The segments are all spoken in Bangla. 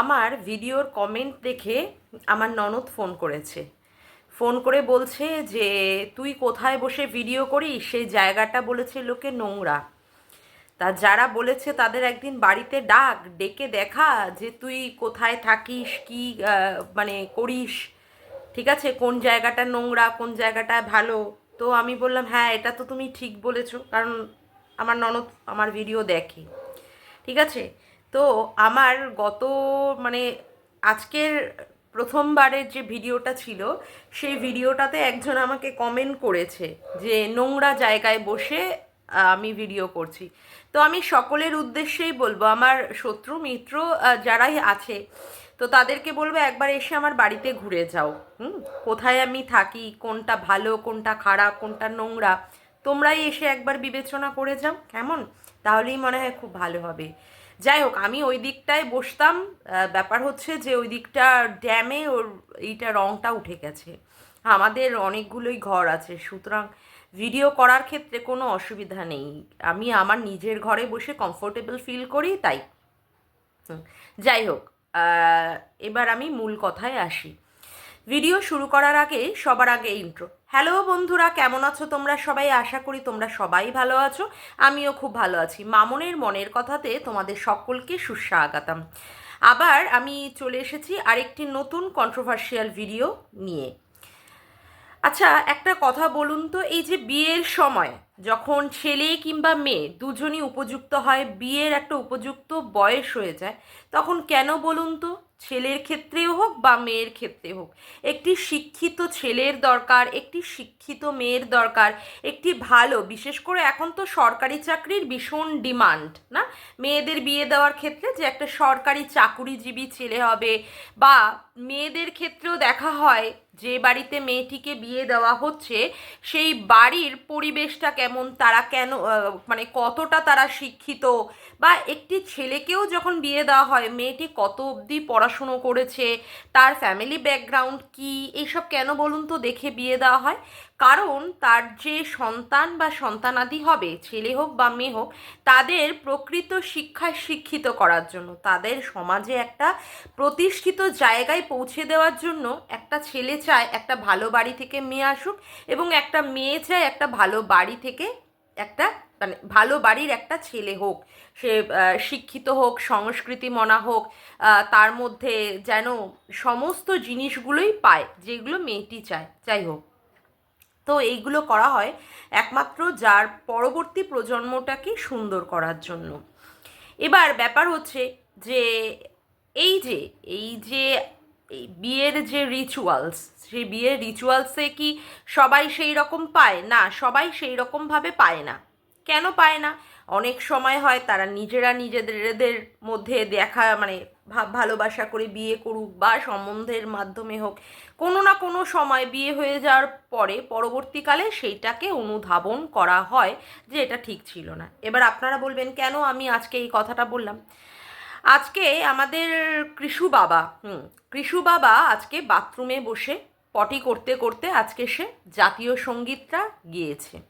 আমার ভিডিওর কমেন্ট দেখে আমার ননদ ফোন করেছে। ফোন করে বলছে যে, তুই কোথায় বসে ভিডিও করিস? সেই জায়গাটা বলেছে লোকে নোংরা। তা যারা বলেছে তাদের একদিন বাড়িতে ডাক, ডেকে দেখা যে তুই কোথায় থাকিস, কি মানে করিস। ঠিক আছে, কোন জায়গাটা নোংরা, কোন জায়গাটা ভালো? তো আমি বললাম হ্যাঁ এটা তো তুমি ঠিক বলেছ, কারণ আমার ননদ আমার ভিডিও দেখে। ঠিক আছে? তো আমার গত মানে আজকের প্রথমবারের যে ভিডিওটা ছিল, সেই ভিডিওটাতে একজন আমাকে কমেন্ট করেছে যে নোংরা জায়গায় বসে আমি ভিডিও করছি। তো আমি সকলের উদ্দেশ্যেই বলব, আমার শত্রু, মিত্র যারাই আছে, তো তাদেরকে বলব একবার এসে আমার বাড়িতে ঘুরে যাও। হুম? কোথায় আমি থাকি, কোনটা ভালো, কোনটা খারাপ, কোনটা নোংরা, তোমরাই এসে একবার বিবেচনা করে যাও, কেমন? তাহলেই মনে হয় খুব ভালো হবে। যাই হোক, আমি ওই দিকটায় বসতাম। ব্যাপার হচ্ছে যে ওই দিকটা ড্যামে ওর এইটা রংটা উঠে গেছে। আমাদের অনেকগুলোই ঘর আছে, সুতরাং ভিডিও করার ক্ষেত্রে কোনো অসুবিধা নেই। আমি আমার নিজের ঘরে বসে কমফোর্টেবল ফিল করি, তাই। যাই হোক এবার আমি মূল কথায় আসি। ভিডিও শুরু করার আগে, সবার আগে ইন্ট্রো হ্যালো বন্ধুরা, কেমন আছো তোমরা সবাই? আশা করি তোমরা সবাই ভালো আছো। আমিও খুব ভালো আছি। মামনের মনের কথাতে তোমাদের সকলকে সুস্বাগতম। আবার আমি চলে এসেছি আরেকটি নতুন কন্ট্রোভার্সিয়াল ভিডিও নিয়ে। আচ্ছা একটা কথা বলুন তো, এই যে বিয়ের সময়, যখন ছেলে কিংবা মেয়ে দুজনই উপযুক্ত হয়, বিয়ের একটা উপযুক্ত বয়স হয়ে যায়, তখন কেন বলুন তো? ছেলের ক্ষেত্রেও হোক বা মেয়ের ক্ষেত্রে হোক। একটি শিক্ষিত ছেলের দরকার, একটি শিক্ষিত মেয়ের দরকার, একটি ভালো, বিশেষ করে এখন তো সরকারি চাকরির ভীষণ ডিমান্ড, না? মেয়েদের বিয়ে দেওয়ার ক্ষেত্রে যে একটা সরকারি চাকুরিজীবী ছেলে হবে বা মেয়েদের ক্ষেত্রেও দেখা হয় যে বাড়িতে মেয়েটিকে বিয়ে দেওয়া হচ্ছে, সেই বাড়ির পরিবেশটা কেমন? তারা কেন মানে কতটা তারা শিক্ষিত? বা একটি ছেলেকেও যখন বিয়ে দেওয়া হয়, মেয়েটি কত অবধি পড়াশুনো করেছে? তার ফ্যামিলি ব্যাকগ্রাউন্ড কি? এইসব কেন বলুন তো? দেখে বিয়ে দেওয়া হয়। কারণ তার যে সন্তান বা সন্তানাদি হবে, ছেলে হোক বা মেয়ে হোক, তাদের প্রকৃত শিক্ষায় শিক্ষিত করার জন্য, তাদের সমাজে একটা প্রতিষ্ঠিত জায়গায় পৌঁছে দেওয়ার জন্য একটা ছেলে চায় একটা ভালো বাড়ি থেকে মেয়ে আসুক এবং একটা মেয়ে চায় একটা ভালো বাড়ি থেকে একটা মানে ভালো বাড়ির একটা ছেলে হোক। সে শিক্ষিত হোক সংস্কৃতি মনা হোক তার মধ্যে যেন সমস্ত জিনিসগুলোই পায়, যেগুলো মেয়েটি চায়। যাই হোক। তো এইগুলো করা হয় একমাত্র যার পরবর্তী প্রজন্মটাকে সুন্দর করার জন্য। এবার ব্যাপার হচ্ছে যে এই যে এই যে এই বিয়ের যে রিচুয়ালস সেই বিয়ের রিচুয়ালসে কি সবাই সেই রকম পায়? না, সবাই সেই রকমভাবে পায় না। কেন পায় না? অনেক সময় হয় তারা নিজেরা নিজেদের মধ্যে দেখা মানে ভাব ভালোবাসা করে বিয়ে করুক বা সম্বন্ধের মাধ্যমে হোক, কোনো না কোনো সময় বিয়ে হয়ে যাওয়ার পরে পরবর্তীকালে সেইটাকে অনুধাবন করা হয় যে এটা ঠিক ছিল না। এবার আপনারা বলবেন, কেন আমি আজকে এই কথাটা বললাম? আজকে আমাদের কৃষু বাবা, হুম, কৃষু বাবা আজকে বাথরুমে বসে পটি করতে করতে আজকে সে জাতীয় সঙ্গীতটা গিয়েছে।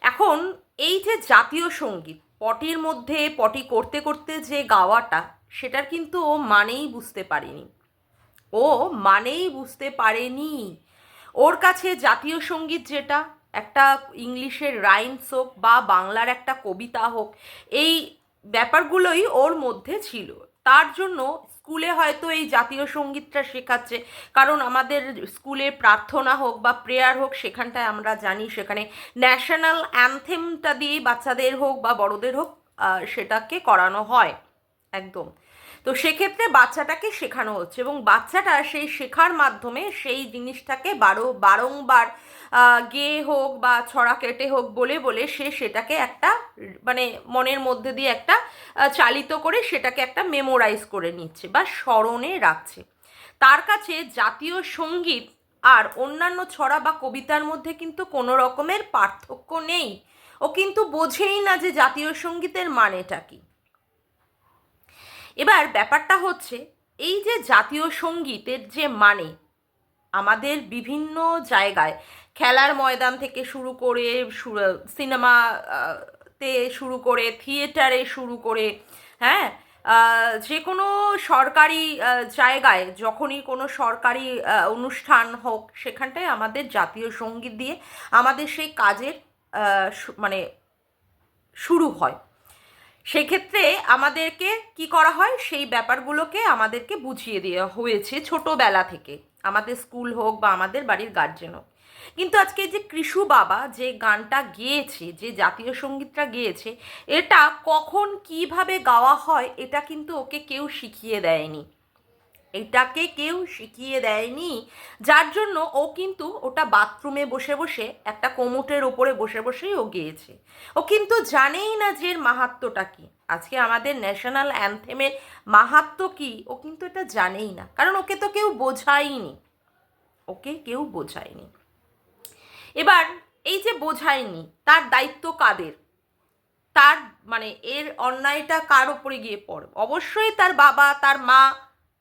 এখন এই যে জাতীয় সংগীত পটির মধ্যে পটি করতে করতে যে গাওয়াটা, সেটার কিন্তু ও মানেই বুঝতে পারেনি। ও মানেই বুঝতে পারেনি। ওর কাছে জাতীয় সংগীত যেটা, একটা ইংলিশের রাইমস হোক বা বাংলার একটা কবিতা হোক, এই ব্যাপারগুলোই ওর মধ্যে ছিল। তার জন্য স্কুলে হয়তো এই জাতীয় সঙ্গীতটা শেখাচ্ছে। কারণ আমাদের স্কুলে প্রার্থনা হোক বা প্রেয়ার হোক, সেখানটায় আমরা জানি সেখানে ন্যাশনাল অ্যানথেমটা দিয়ে বাচ্চাদের হোক বা বড়দের হোক সেটাকে করানো হয়, একদম। তো সেক্ষেত্রে বাচ্চাটাকে শেখানো হচ্ছে এবং বাচ্চাটা সেই শেখার মাধ্যমে সেই জিনিসটাকে বারো, বারংবার গেয়ে হোক বা ছড়া কেটে হোক, বলে বলে সে সেটাকে একটা মানে মনের মধ্যে দিয়ে একটা চালিত করে সেটাকে একটা মেমোরাইজ করে নিচ্ছে বা স্মরণে রাখছে। তার কাছে জাতীয় সংগীত আর অন্যান্য ছড়া বা কবিতার মধ্যে কিন্তু কোনো রকমের পার্থক্য নেই। ও কিন্তু বোঝেই না যে জাতীয় সঙ্গীতের মানেটা কি। এবার ব্যাপারটা হচ্ছে, এই যে জাতীয় সঙ্গীতের যে মানে আমাদের বিভিন্ন জায়গায় খেলার ময়দান থেকে শুরু করে সিনেমা তে শুরু করে, থিয়েটারে শুরু করে হ্যাঁ? যে কোনো সরকারি জায়গায় যখনই কোনো সরকারি অনুষ্ঠান হোক, সেখানটায় আমাদের জাতীয় সংগীত দিয়ে আমাদের সেই কাজের মানে শুরু হয়। সেক্ষেত্রে আমাদেরকে কি করা হয়? সেই ব্যাপারগুলোকে আমাদেরকে বুঝিয়ে দেওয়া হয়েছে ছোটোবেলা থেকে। আমাদের স্কুল হোক বা আমাদের বাড়ির গার্জেন হোক। কিন্তু আজকে যে কৃষু বাবা যে গানটা গেয়েছে, যে জাতীয় সঙ্গীতটা গেয়েছে, এটা কখন কীভাবে গাওয়া হয় এটা কিন্তু ওকে কেউ শিখিয়ে দেয়নি। এটাকে কেউ শিখিয়ে দেয়নি। যার জন্য ও কিন্তু ওটা বাথরুমে বসে বসে একটা কোমোটের ওপরে বসে বসেই ও গেয়েছে। ও কিন্তু জানেই না যে এর মাহাত্ম্যটা কি। আজকে আমাদের ন্যাশনাল অ্যান্থেমের মাহাত্ম কি, ও কিন্তু এটা জানেই না। কারণ ওকে তো কেউ বোঝায়নি ওকে কেউ বোঝায়নি। এবার, এই যে বোঝায়নি, তার দায়িত্ব কাদের? তার মানে এর অন্যায়টা কার ওপরে গিয়ে পড়বে? অবশ্যই তার বাবা, তার মা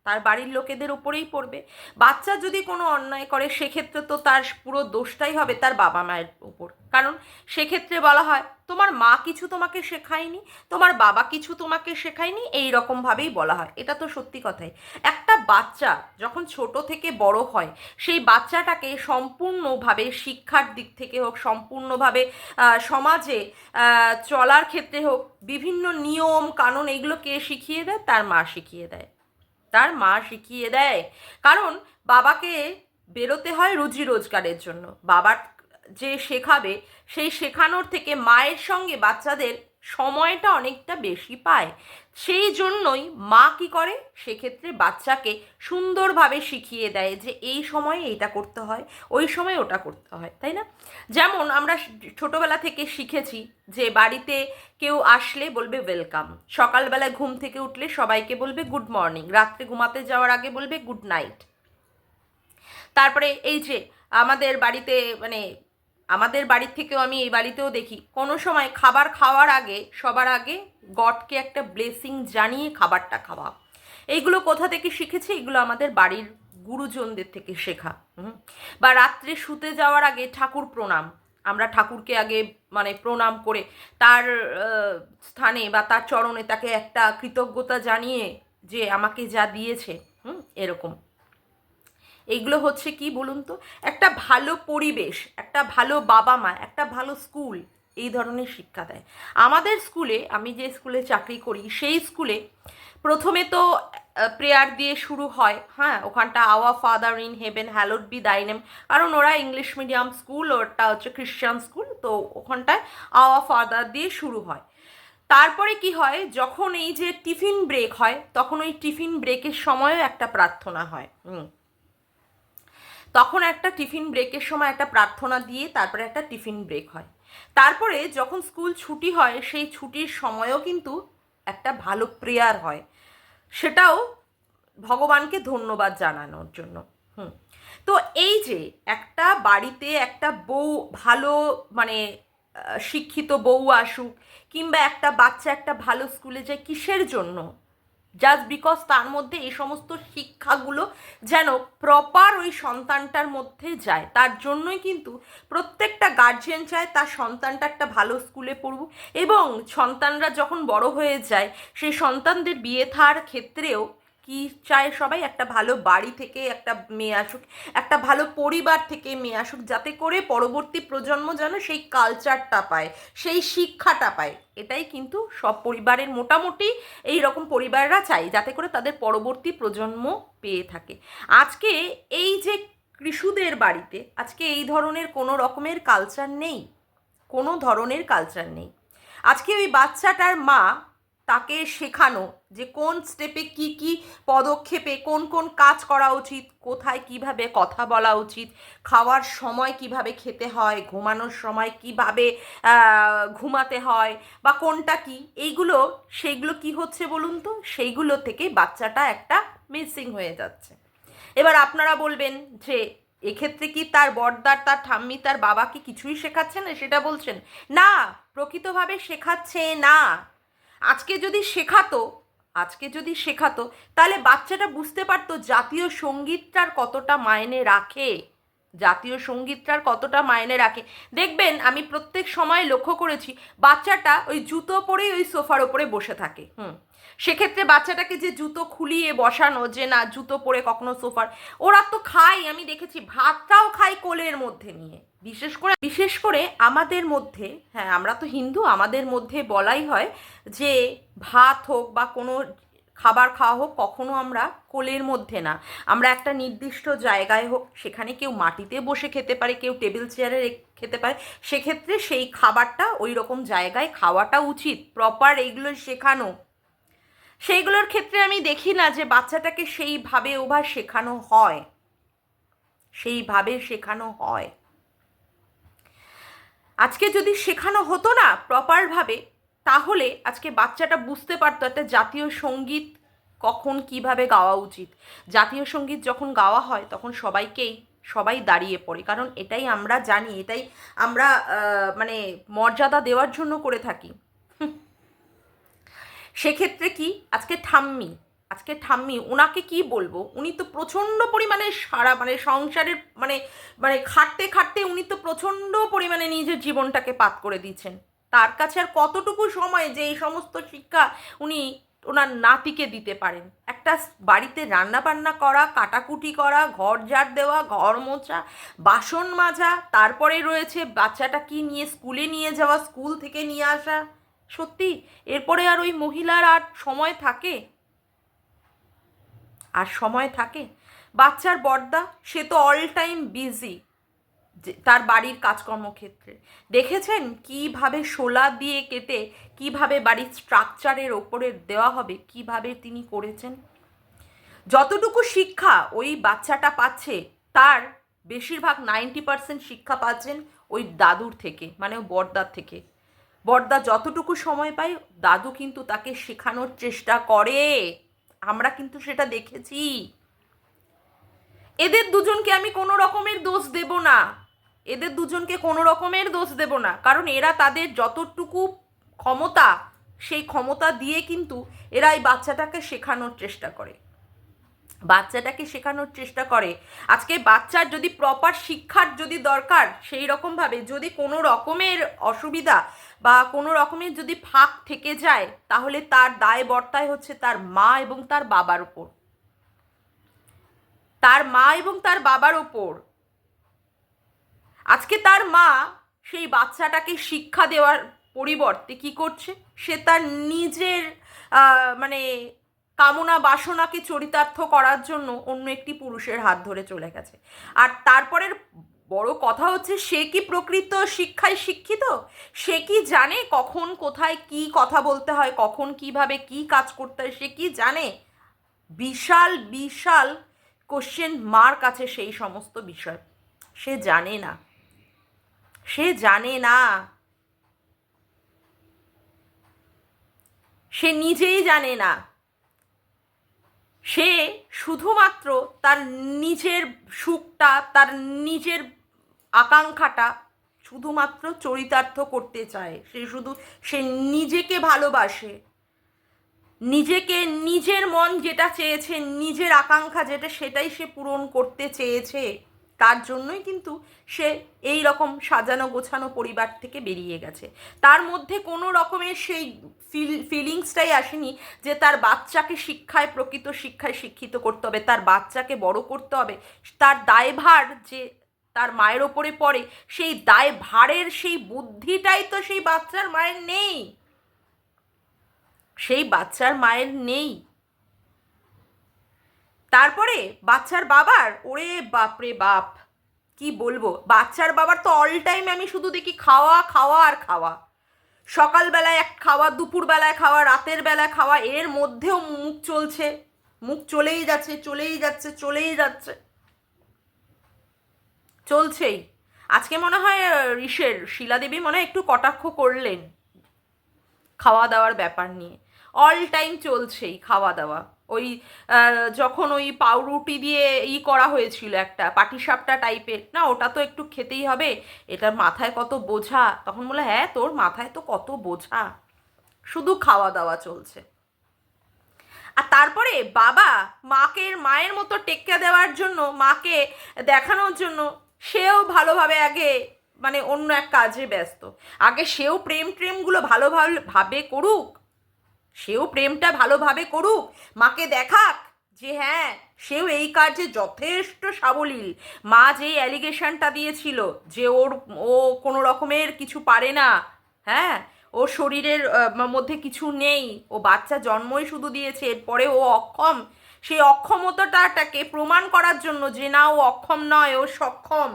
তার বাড়ির লোকেদের ওপরেই পড়বে। বাচ্চা যদি কোনো অন্যায় করে, সেক্ষেত্রে তো তার পুরো দোষটাই হবে তার বাবা মায়ের উপর। কারণ সেক্ষেত্রে বলা হয়, তোমার মা কিছু তোমাকে শেখায়নি, তোমার বাবা কিছু তোমাকে শেখায়নি, এই রকমভাবেই বলা হয়। এটা তো সত্যি কথাই। একটা বাচ্চা যখন ছোট থেকে বড় হয়, সেই বাচ্চাটাকে সম্পূর্ণভাবে শিক্ষার দিক থেকে হোক, সম্পূর্ণভাবে সমাজে চলার ক্ষেত্রে হোক, বিভিন্ন নিয়ম, কানুন এগুলো কে শিখিয়ে দেয়, তার মা শিখিয়ে দেয়। তার মা শিখিয়ে দেয়। কারণ বাবাকে বেরোতে হয় রুজি রোজগারের জন্য। বাবার যে শেখাবে, সেই শেখানোর থেকে মায়ের সঙ্গে বাচ্চাদের সময়টা অনেকটা বেশি পায়। সেই জন্যই মা কি করে? সেক্ষেত্রে বাচ্চাকে সুন্দরভাবে শিখিয়ে দেয় যে এই সময়ে এইটা করতে হয়, ওই সময় ওটা করতে হয়, তাই না? যেমন আমরা ছোটোবেলা থেকে শিখেছি যে বাড়িতে কেউ আসলে বলবে ওয়েলকাম সকালবেলা ঘুম থেকে উঠলে সবাইকে বলবে গুড মর্নিং রাত্রে ঘুমাতে যাওয়ার আগে বলবে গুড নাইট তারপরে এই যে আমাদের বাড়িতে মানে আমাদের বাড়ির থেকেও আমি এই বাড়িতেও দেখি, কোনো সময় খাবার খাওয়ার আগে, সবার আগে গডকে একটা ব্লেসিং জানিয়ে খাবারটা খাওয়া। এইগুলো কোথা থেকে শিখেছি? এগুলো আমাদের বাড়ির গুরুজনদের থেকে শেখা। বা রাত্রে শুতে যাওয়ার আগে ঠাকুর প্রণাম। আমরা ঠাকুরকে আগে মানে প্রণাম করে তার স্থানে বা তার চরণে তাকে একটা কৃতজ্ঞতা জানিয়ে যে আমাকে যা দিয়েছে, হুম? এরকম। এইগুলো হচ্ছে কি বলুন তো? একটা ভালো পরিবেশ, একটা ভালো বাবা মা, একটা ভালো স্কুল এই ধরনের শিক্ষা দেয়। আমাদের স্কুলে, আমি যে স্কুলে চাকরি করি, সেই স্কুলে প্রথমে তো প্রেয়ার দিয়ে শুরু হয়। হ্যাঁ ওখানটা our father in heaven hallowed be thy name কারণ ওরা ইংলিশ মিডিয়াম স্কুল ওটা হচ্ছে খ্রিশ্চান স্কুল তো ওখানটায় আওয়া ফাদার দিয়ে শুরু হয়। তারপরে কি হয়, যখন এই যে টিফিন ব্রেক হয়, তখন ওই টিফিন ব্রেকের সময়ও একটা প্রার্থনা হয়। হুম। তখন একটা টিফিন ব্রেকের সময় একটা প্রার্থনা দিয়ে তারপরে একটা টিফিন ব্রেক হয়। তারপরে যখন স্কুল ছুটি হয়, সেই ছুটির সময়ও কিন্তু একটা ভালো প্রেয়ার হয়। সেটাও ভগবানকে ধন্যবাদ জানানোর জন্য। হুম। তো এই যে একটা বাড়িতে একটা বউ, ভালো মানে শিক্ষিত বউ আসুক কিংবা একটা বাচ্চা একটা ভালো স্কুলে যায়, কিসের জন্য জাস্ট বিকজ তার মধ্যে এই সমস্ত শিক্ষাগুলো যেন প্রপার ওই সন্তানটার মধ্যে যায়, তার জন্যই কিন্তু প্রত্যেকটা গার্জিয়ান চায় তার সন্তানটা একটা ভালো স্কুলে পড়ুক। এবং সন্তানরা যখন বড় হয়ে যায়, সেই সন্তানদের বিয়ে থার ক্ষেত্রেও কি চায় সবাই? একটা ভালো বাড়ি থেকে একটা মেয়ে আসুক, একটা ভালো পরিবার থেকে মেয়ে আসুক, যাতে করে পরবর্তী প্রজন্ম যেন সেই কালচারটা পায়, সেই শিক্ষাটা পায়। এটাই কিন্তু সব পরিবারের মোটামুটি এই রকম পরিবাররা চাই যাতে করে তাদের পরবর্তী প্রজন্ম পেয়ে থাকে। আজকে এই যে কৃষুদের বাড়িতে, আজকে এই ধরনের কোনো রকমের কালচার নেই। কোনো ধরনের কালচার নেই। আজকে ওই বাচ্চাটার মা তাকে শেখানো যে কোন স্টেপে কি কি পদক্ষেপে কোন কোন কাজ করা উচিত, কোথায় কীভাবে কথা বলা উচিত, খাওয়ার সময় কীভাবে খেতে হয়, ঘুমানোর সময় কীভাবে ঘুমাতে হয় বা কোনটা কি, এইগুলো, সেইগুলো কি হচ্ছে বলুন তো? সেইগুলো থেকে বাচ্চাটা একটা মিসিং হয়ে যাচ্ছে। এবার আপনারা বলবেন যে এক্ষেত্রে কি তার বর্দার, তার ঠাম্মি, তার বাবাকে কিছুই শেখাচ্ছে না? সেটা বলছেন, না, প্রকৃতভাবে শেখাচ্ছে না। আজকে যদি শেখাতো, আজকে যদি শেখাতো, তাহলে বাচ্চাটা বুঝতে পারতো জাতীয় সঙ্গীতটার কতটা মায়নে রাখে। জাতীয় সঙ্গীতটার কতটা মায়নে রাখে। দেখবেন, আমি প্রত্যেক সময় লক্ষ্য করেছি, বাচ্চাটা ওই জুতো পরেই ওই সোফার ওপরে বসে থাকে। হুম। সেক্ষেত্রে বাচ্চাটাকে যে জুতো খুলিয়ে বসানো, যে না, জুতো পরে কখনো সোফার, ওরা তো খায়, আমি দেখেছি, ভাতটাও খায় কোলের মধ্যে নিয়ে। বিশেষ করে বিশেষ করে আমাদের মধ্যে হ্যাঁ আমরা তো হিন্দু, আমাদের মধ্যে বলাই হয় যে ভাত হোক বা কোনো খাবার খাওয়া হোক, কখনো আমরা কোলের মধ্যে না। আমরা একটা নির্দিষ্ট জায়গায় হোক, সেখানে কেউ মাটিতে বসে খেতে পারে, কেউ টেবিল চেয়ারে খেতে পারে, সেক্ষেত্রে সেই খাবারটা ওই রকম জায়গায় খাওয়াটা উচিত, প্রপার এইগুলো শেখানো। সেইগুলোর ক্ষেত্রে আমি দেখি না যে বাচ্চাটাকে সেইভাবে ওভার শেখানো হয়। সেইভাবে শেখানো হয়। আজকে যদি শেখানো হতো না প্রপারভাবে তাহলে আজকে বাচ্চাটা বুঝতে পারতো একটা জাতীয় সংগীত কখন কীভাবে গাওয়া উচিত। জাতীয় সংগীত যখন গাওয়া হয়, তখন সবাইকেই, সবাই দাঁড়িয়ে পড়ে। কারণ এটাই আমরা জানি, এটাই আমরা মানে মর্যাদা দেওয়ার জন্য করে থাকি। সেক্ষেত্রে কি? আজকে ঠাম্মি আজকে ঠাম্মি, ওনাকে কি বলব? উনি তো প্রচণ্ড পরিমাণে সারা মানে সংসারের মানে মানে খাটতে খাটতে উনি তো প্রচণ্ড পরিমাণে নিজের জীবনটাকে পাত করে দিচ্ছেন। তার কাছে আর কতটুকু সময় যে এই সমস্ত শিক্ষা উনি ওনার নাতিকে দিতে পারেন? একটা বাড়িতে রান্না বান্না করা, কাটাকুটি করা ঘর ঝাড় দেওয়া, ঘর মোছা, বাসন মাজা, তারপরে রয়েছে বাচ্চাটা কি নিয়ে স্কুলে নিয়ে যাওয়া, স্কুল থেকে নিয়ে আসা। সত্যি, এরপরে আর ওই মহিলার আর সময় থাকে? আর সময় থাকে? বাচ্চার বর্দা, সে তো অল টাইম বিজি তার বাড়ির কাজকর্ম ক্ষেত্রে দেখেছেন কীভাবে শোলা দিয়ে কেটে, কীভাবে বাড়ির স্ট্রাকচারের ওপরে দেওয়া হবে, কীভাবে তিনি করেছেন? যতটুকু শিক্ষা ওই বাচ্চাটা পাচ্ছে, তার বেশিরভাগ নাইনটি পার্সেন্ট শিক্ষা পাচ্ছেন ওই দাদুর থেকে মানে ও বড়দার থেকে। বড়দা যতটুকু সময় পায়, দাদু কিন্তু তাকে শেখানোর চেষ্টা করে। আমরা কিন্তু সেটা দেখেছি। এদের দুজনকে আমি কোনো রকমের দোষ দেব না। এদের দুজনকে কোনো রকমের দোষ দেব না। কারণ এরা তাদের যতটুকু ক্ষমতা, সেই ক্ষমতা দিয়ে কিন্তু এরা এই বাচ্চাটাকে শেখানোর চেষ্টা করে। বাচ্চাটাকে শেখানোর চেষ্টা করে। আজকে বাচ্চার যদি প্রপার শিক্ষার যদি দরকার, সেই রকমভাবে যদি কোনো রকমের অসুবিধা বা কোনো রকমের যদি ফাঁক থেকে যায়, তাহলে তার দায় বর্তায় হচ্ছে তার মা এবং তার বাবার ওপর তার মা এবং তার বাবার ওপর আজকে তার মা সেই বাচ্চাটাকে শিক্ষা দেওয়ার পরিবর্তে কি করছে? সে তার নিজের মানে কামনা বাসনাকে চরিতার্থ করার জন্য অন্য একটি পুরুষের হাত ধরে চলে গেছে। আর তারপরের বড় কথা হচ্ছে, সে কি প্রকৃত শিক্ষায় শিক্ষিত? সে কি জানে কখন কোথায় কি কথা বলতে হয়, কখন কীভাবে কি কাজ করতে হয়, সে কি জানে? বিশাল বিশাল কোশ্চেন মার্ক আছে সেই সমস্ত বিষয়। সে জানে না। সে জানে না। সে নিজেই জানে না। সে শুধুমাত্র তার নিজের সুখটা, তার নিজের আকাঙ্ক্ষাটা শুধুমাত্র চরিতার্থ করতে চায়। সে শুধু, সে নিজেকে ভালোবাসে। নিজেকে, নিজের মন যেটা চেয়েছে, নিজের আকাঙ্ক্ষা যেটা, সেটাই সে পূরণ করতে চেয়েছে। তার জন্যই কিন্তু সে এই রকম সাজানো গোছানো পরিবার থেকে বেরিয়ে গেছে। তার মধ্যে কোনো রকমের সেই ফিল, ফিলিংসটাই আসেনি যে তার বাচ্চাকে শিক্ষায়, প্রকৃত শিক্ষায় শিক্ষিত করতে হবে, তার বাচ্চাকে বড় করতে হবে। তার দায়ভার যে তার মায়ের ওপরে পড়ে, সেই দায় ভারের, সেই বুদ্ধিটাই তো সেই বাচ্চার মায়ের নেই। সেই বাচ্চার মায়ের নেই। তারপরে বাচ্চার বাবার, ওরে বাপরে বাপ, কি বলব? বাচ্চার বাবার তো অল টাইম আমি শুধু দেখি খাওয়া খাওয়া আর খাওয়া। সকালবেলায় এক খাওয়া, দুপুরবেলায় খাওয়া, রাতের বেলায় খাওয়া, এর মধ্যেও মুখ চলছে। মুখ চলেই যাচ্ছে চলেই যাচ্ছে চলেই যাচ্ছে। চলছেই। আজকে মনে হয় ঋষের, শিলাদেবী মনে হয় একটু কটাক্ষ করলেন খাওয়া দাওয়ার ব্যাপার নিয়ে। অল টাইম চলছেই খাওয়া দাওয়া ওই যখন ওই পাউরুটি দিয়ে ই করা হয়েছিল একটা, পাটিসাপটা টাইপের, না, ওটা তো একটু খেতেই হবে, এটার মাথায় কত বোঝা? তখন বলে হ্যাঁ তোর মাথায় তো কত বোঝা। শুধু খাওয়া দাওয়া চলছে। আর তারপরে বাবা মাকে মায়ের মতো টেক্কা দেওয়ার জন্য, মাকে দেখানোর জন্য সেও ভালোভাবে আগে মানে অন্য এক কাজে ব্যস্ত। আগে সেও প্রেম ট্রেমগুলো ভালোভাবে ভাবে করুক, সেও প্রেমটা ভালোভাবে করুক, মাকে দেখাক যে হ্যাঁ সেও এই কাজে যথেষ্ট সাবলীল। মা যেই অ্যালিগেশনটা দিয়েছিল যে ওর, ও কোনো রকমের কিছু পারে না হ্যাঁ ওর শরীরের মধ্যে কিছু নেই, ও বাচ্চা জন্মই শুধু দিয়েছে, এরপরে ও অক্ষম সেই অক্ষমতাটাকে প্রমাণ করার জন্য যে না ও অক্ষম নয়, ও সক্ষম।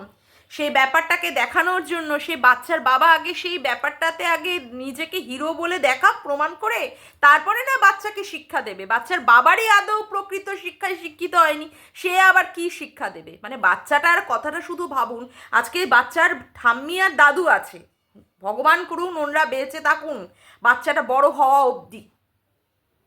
সেই ব্যাপারটাকে দেখানোর জন্য সে বাচ্চার বাবা আগে সেই ব্যাপারটাতে আগে নিজেকে হিরো বলে দেখা প্রমাণ করে তারপরে না বাচ্চাকে শিক্ষা দেবে। বাচ্চার বাবারই আদৌ প্রকৃত শিক্ষায় শিক্ষিত হয়নি, সে আবার কি শিক্ষা দেবে? মানে বাচ্চাটার কথাটা শুধু ভাবুন, আজকে বাচ্চার ঠাম্মি আর দাদু আছে। ভগবান করুন, ওনরা বেঁচে থাকুন। বাচ্চাটা বড় হওয়া অবধি।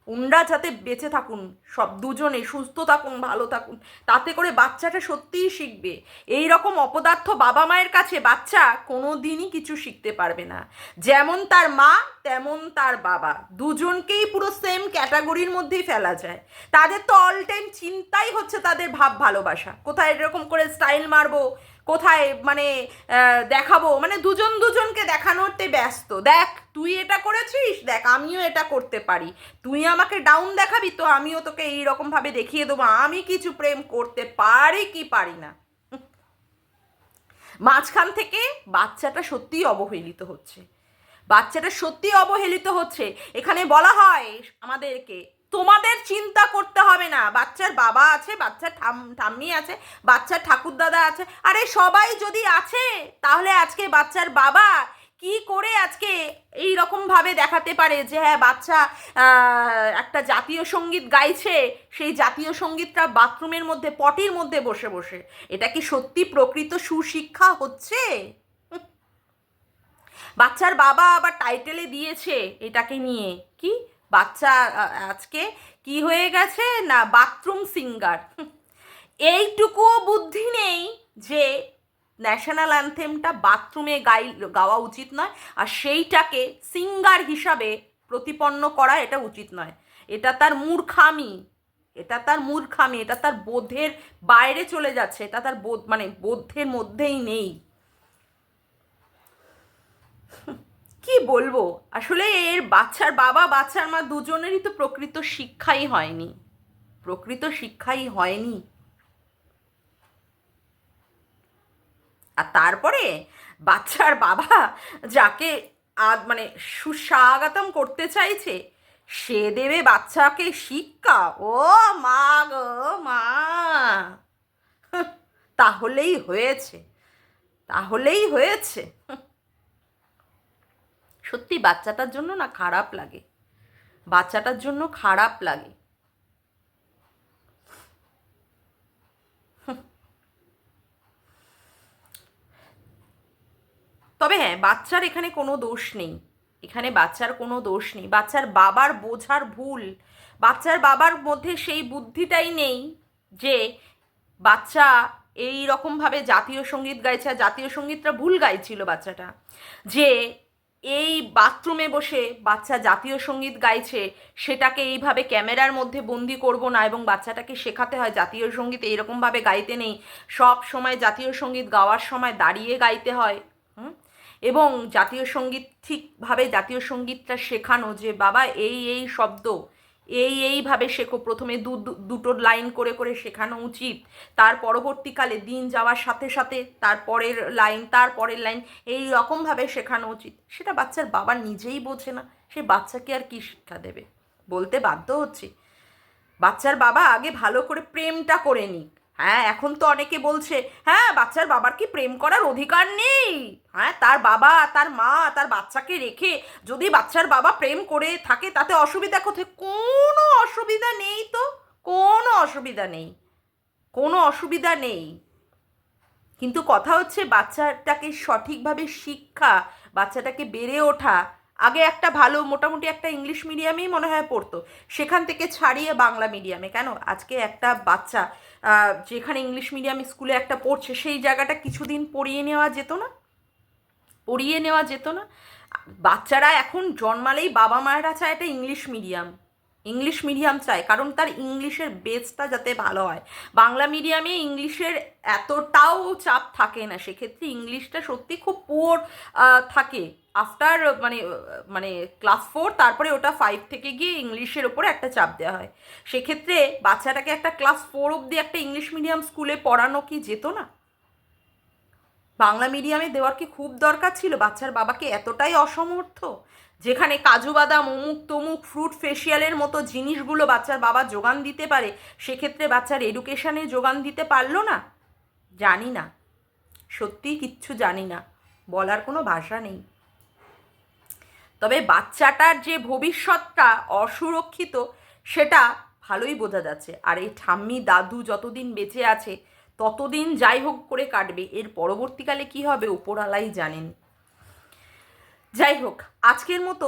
ওনরা যাতে বেঁচে থাকুন, সব দুজনে সুস্থ থাকুন, ভালো থাকুন, তাতে করে বাচ্চাটা সত্যিই শিখবে। এই রকম অপদার্থ বাবা মায়ের কাছে বাচ্চা কোনো দিনই কিছু শিখতে পারবে না। যেমন তার মা, তেমন তার বাবা। দুজনকেই পুরো সেম ক্যাটাগরির মধ্যেই ফেলা যায়। তাদের তো অল টাইম চিন্তাই হচ্ছে তাদের ভাব ভালোবাসা। কোথায় এরকম করে স্টাইল মারবো কোথায় মানে দেখাবো? মানে দুজন দুজনকে দেখানোতে ব্যস্ত। দেখ, তুই এটা করেছিস? দেখ, আমিও এটা করতে পারি। তুই আমাকে ডাউন দেখাবি তো আমিও তোকে এই রকম ভাবে দেখিয়ে দেবো। আমি কিছু প্রেম করতে পারি কি পারি না? মাঝখান থেকে বাচ্চাটা সত্যিই অবহেলিত হচ্ছে। বাচ্চাটা সত্যি অবহেলিত হচ্ছে। এখানে বলা হয় আমাদেরকে তোমাদের চিন্তা করতে হবে না। বাচ্চার বাবা আছে, বাচ্চার ঠাম, ঠাম্মি আছে, বাচ্চার ঠাকুরদাদা আছে। আরে সবাই যদি আছে, তাহলে আজকে বাচ্চার বাবা কি করে আজকে এই ভাবে দেখাতে পারে যে হ্যাঁ বাচ্চা একটা জাতীয় সংগীত গাইছে, সেই জাতীয় সঙ্গীতটা বাথরুমের মধ্যে, পটির মধ্যে বসে বসে। এটা কি সত্যি প্রকৃত সুশিক্ষা হচ্ছে? বাচ্চার বাবা আবার টাইটেলে দিয়েছে এটাকে নিয়ে। কি? বাচ্চা আজকে কি হয়ে গেছে? না, বাথরুম সিঙ্গার। এইটুকুও বুদ্ধি নেই যে ন্যাশনাল অ্যান্থেমটা বাথরুমে গাই, গাওয়া উচিত নয়, আর সেইটাকে সিঙ্গার হিসাবে প্রতিপন্ন করা এটা উচিত নয়। এটা তার মূর্খামি। এটা তার মূর্খামি। এটা তার বোধের বাইরে চলে যাচ্ছে। এটা তার বোধ মানে বোধের মধ্যেই নেই। কি বলব? আসলে এর বাচ্চার বাবা, বাচ্চার মা দুজনেরই তো প্রকৃত শিক্ষাই হয়নি। প্রকৃত শিক্ষাই হয়নি। আর তারপরে বাচ্চার বাবা যাকে আদ মানে সুস্বাগতম করতে চাইছে, সে দেবে বাচ্চাকে শিক্ষা। ও মা গো, মা। তাহলেই হয়েছে। তাহলেই হয়েছে। সত্যি বাচ্চাটার জন্য না খারাপ লাগে। বাচ্চাটার জন্য খারাপ লাগে। তবে হ্যাঁ বাচ্চার এখানে কোনো দোষ নেই। এখানে বাচ্চার কোনো দোষ নেই। বাচ্চার বাবার বোঝার ভুল, বাচ্চার বাবার মধ্যে সেই বুদ্ধিটাই নেই যে বাচ্চা এই রকমভাবে জাতীয় সংগীত গাইছে আর জাতীয় সঙ্গীতটা ভুল গাইছিল বাচ্চাটা। যে এই বাথরুমে বসে বাচ্চা জাতীয় সংগীত গাইছে, সেটাকে এইভাবে ক্যামেরার মধ্যে বন্দি করব না এবং বাচ্চাটাকে শেখাতে হয় জাতীয় সংগীত এইরকমভাবে গাইতে নেই। সব সময় জাতীয় সংগীত গাওয়ার সময় দাঁড়িয়ে গাইতে হয় এবং জাতীয় সংগীত ঠিকভাবে জাতীয় সঙ্গীতটা শেখানো যে, বাবা, এই এই শব্দ এই, এইভাবে শেখো। প্রথমে দু দুটো লাইন করে করে শেখানো উচিত। তার পরবর্তীকালে দিন যাওয়ার সাথে সাথে তার পরের লাইন, তার পরের লাইন এই রকমভাবে শেখানো উচিত। সেটা বাচ্চার বাবা নিজেই বোঝে না। সে বাচ্চাকে আর কি শিক্ষা দেবে? বলতে বাধ্য হচ্ছে। বাচ্চার বাবা আগে ভালো করে প্রেমটা করে নিক। হ্যাঁ এখন তো অনেকে বলছে হ্যাঁ বাচ্চার বাবার কি প্রেম করার অধিকার নেই? হ্যাঁ তার বাবা, তার মা, তার বাচ্চাকে রেখে যদি বাচ্চার বাবা প্রেম করে থাকে, তাতে অসুবিধা কোথায়? কোনো অসুবিধা নেই তো? কোনো অসুবিধা নেই। কোনো অসুবিধা নেই। কিন্তু কথা হচ্ছে বাচ্চাটাকে সঠিকভাবে শিক্ষা, বাচ্চাটাকে বেড়ে ওঠা। আগে একটা ভালো, মোটামুটি একটা ইংলিশ মিডিয়ামেই মনে হয় পড়তো। সেখান থেকে ছাড়িয়ে বাংলা মিডিয়ামে। কেন? আজকে একটা বাচ্চা যেখানে ইংলিশ মিডিয়াম স্কুলে একটা পড়ছে, সেই জায়গাটা কিছুদিন পড়িয়ে নেওয়া যেত না। পড়িয়ে নেওয়া যেত না। বাচ্চারা এখন জন্মালেই বাবা মায়েরা চায় একটা ইংলিশ মিডিয়াম। ইংলিশ মিডিয়াম চায়, কারণ তার ইংলিশের বেসটা যাতে ভালো হয়। বাংলা মিডিয়ামে ইংলিশের এতটাও চাপ থাকে না, সেক্ষেত্রে ইংলিশটা সত্যি খুব পুয়োর থাকে। আফটার মানে মানে ক্লাস ফোর তারপরে ওটা ফাইভ থেকে গিয়ে ইংলিশের ওপরে একটা চাপ দেওয়া হয়। সেক্ষেত্রে বাচ্চাটাকে একটা ক্লাস ফোর অবধি একটা ইংলিশ মিডিয়াম স্কুলে পড়ানো কি যেত না? বাংলা মিডিয়ামে দেওয়ার কি খুব দরকার ছিল? বাচ্চার বাবাকে এতটাই অসমর্থ? যেখানে কাজু বাদাম, অমুক তমুক ফ্রুট ফেসিয়ালের মতো জিনিসগুলো বাচ্চার বাবা যোগান দিতে পারে, সেক্ষেত্রে বাচ্চার এডুকেশানে যোগান দিতে পারল না? জানি না। সত্যিই কিচ্ছু জানি না। বলার কোনো ভাষা নেই। তবে বাচ্চাটার যে ভবিষ্যৎটা অসুরক্ষিত, সেটা ভালোই বোঝা যাচ্ছে। আর এই ঠাম্মি দাদু যতদিন বেঁচে আছে, ততদিন যাই হোক করে কাটবে। এর পরবর্তীকালে কি হবে উপরালাই জানেন। যাই হোক, আজকের মতো